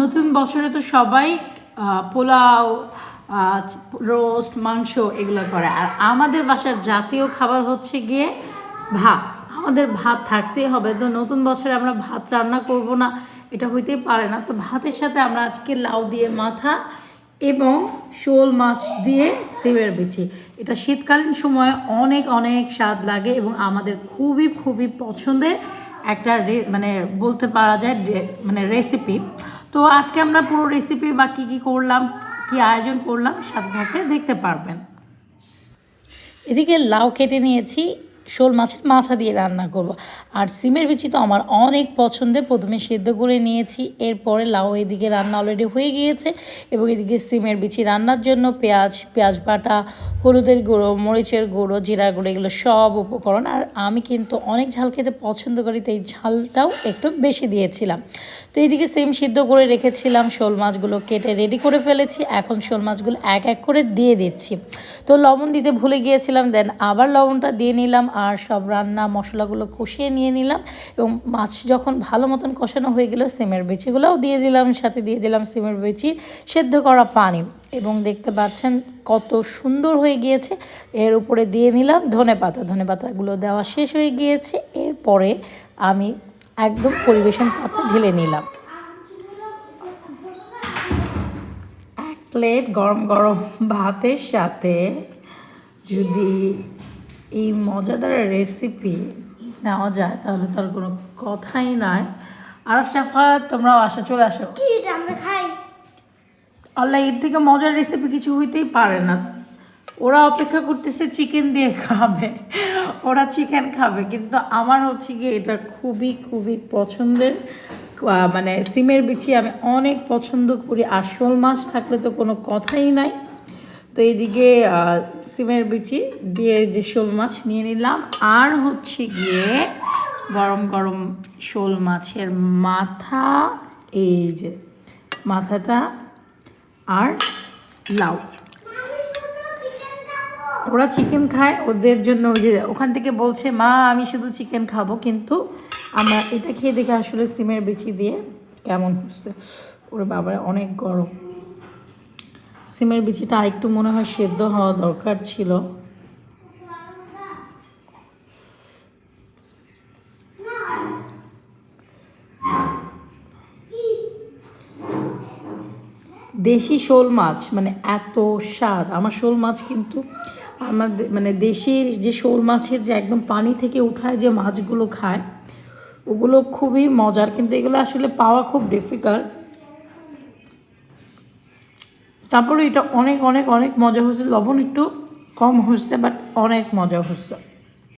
নতুন বছরে তো সবাই পোলাও রোস্ট, মাংস এগুলো করে। আর আমাদের বাসার জাতীয় খাবার হচ্ছে গিয়ে ভাত। আমাদের ভাত থাকতেই হবে। তো নতুন বছরে আমরা ভাত রান্না করব না, এটা হইতেই পারে না। তো ভাতের সাথে আমরা আজকে লাউ দিয়ে মাথা এবং শোল মাছ দিয়ে সিমের বিচি। এটা শীতকালীন সময়ে অনেক অনেক স্বাদ লাগে এবং আমাদের খুবই খুবই পছন্দের একটা মানে বলতে পারা যায় মানে রেসিপি তো আজকে আমরা পুরো রেসিপি বা কী কী করলাম, কী আয়োজন করলাম সাথে সাথে দেখতে পারবেন। এদিকে লাউ কেটে নিয়েছি শোল মাছের মাথা দিয়ে রান্না করব। আর সিমের বিচি তো আমার অনেক পছন্দের। প্রথমে সেদ্ধ করে নিয়েছি, এরপরে লাউ এদিকে রান্না অলরেডি হয়ে গিয়েছে এবং এদিকে সিমের বিচি রান্নার জন্য পেঁয়াজ পেঁয়াজ বাটা, হলুদের গুঁড়ো, মরিচের গুঁড়ো, জিরার গুঁড়ো, এগুলো সব উপকরণ। আর আমি কিন্তু অনেক ঝাল খেতে পছন্দ করি, তাই ঝালটাও একটু বেশি দিয়েছিলাম। তো এইদিকে সিম সিদ্ধ করে রেখেছিলাম, শোল মাছগুলো কেটে রেডি করে ফেলেছি। এখন শোল মাছগুলো এক এক করে দিয়ে দিচ্ছি। তো লবণ দিতে ভুলে গিয়েছিলাম দেন আবার লবণটা দিয়ে নিলাম। আর সব রান্না মশলাগুলো কষিয়ে নিয়ে নিলাম এবং মাছ যখন ভালো মতন কষানো হয়ে গেল, সিমের বেচিগুলোও দিয়ে দিলাম, সাথে দিয়ে দিলাম সিমের বেচি, সেদ্ধ করা পানি এবং দেখতে পাচ্ছেন কত সুন্দর হয়ে গিয়েছে। এর উপরে দিয়ে নিলাম ধনে পাতা, ধনে পাতাগুলো দেওয়া শেষ হয়ে গিয়েছে। এরপরে আমি একদম পরিবেশন পাত্রে ঢেলে নিলাম। প্লেট গরম গরম ভাতের সাথে যদি এই মজাদার রেসিপি নেওয়া যায় তাহলে তার কোনো কথাই নাই। আর সাফা তোমরাও আসো চলে আসো। কি এটা আমরা খাই? আল্লাহ এর থেকে মজার রেসিপি কিছু হইতেই পারে না। ওরা অপেক্ষা করতেছে চিকেন দিয়ে খাবে ওরা চিকেন খাবে কিন্তু আমার হচ্ছে গিয়ে এটা খুবই খুবই পছন্দের। মানে সিমের বিচি আমি অনেক পছন্দ করি আর শোল মাছ থাকলে তো কোনো কথাই নাই। তো এইদিকে সিমের বিচি দিয়ে যে শোল মাছ নিয়ে নিলাম। আর হচ্ছে গিয়ে গরম গরম শোল মাছের মাথা, এই যে মাথাটা আর লাউ। ওরা চিকেন খায়, ওদের জন্য ওই যে ওখান থেকে বলছে, মা, আমি শুধু চিকেন খাব। কিন্তু আমরা এটা খেয়ে দেখে আসলে সিমের বিচি দিয়ে কেমন হচ্ছে। ওর বাবার, অনেক গরম। সিমের বিচিটা আরেকটু মনে হয় সেদ্ধ হওয়া দরকার ছিল। দেশি শোল মাছ মানে এত স্বাদ। আমার শোল মাছ কিন্তু আমাদের মানে দেশের যে শোল মাছের যে একদম পানি থেকে উঠায় যে মাছগুলো খায়, ওগুলো খুবই মজার। কিন্তু এগুলো আসলে পাওয়া খুব ডিফিকাল্ট তারপরে এটা অনেক অনেক অনেক মজা হয়েছে। লবণ একটু কম হচ্ছে বাট অনেক মজা হচ্ছে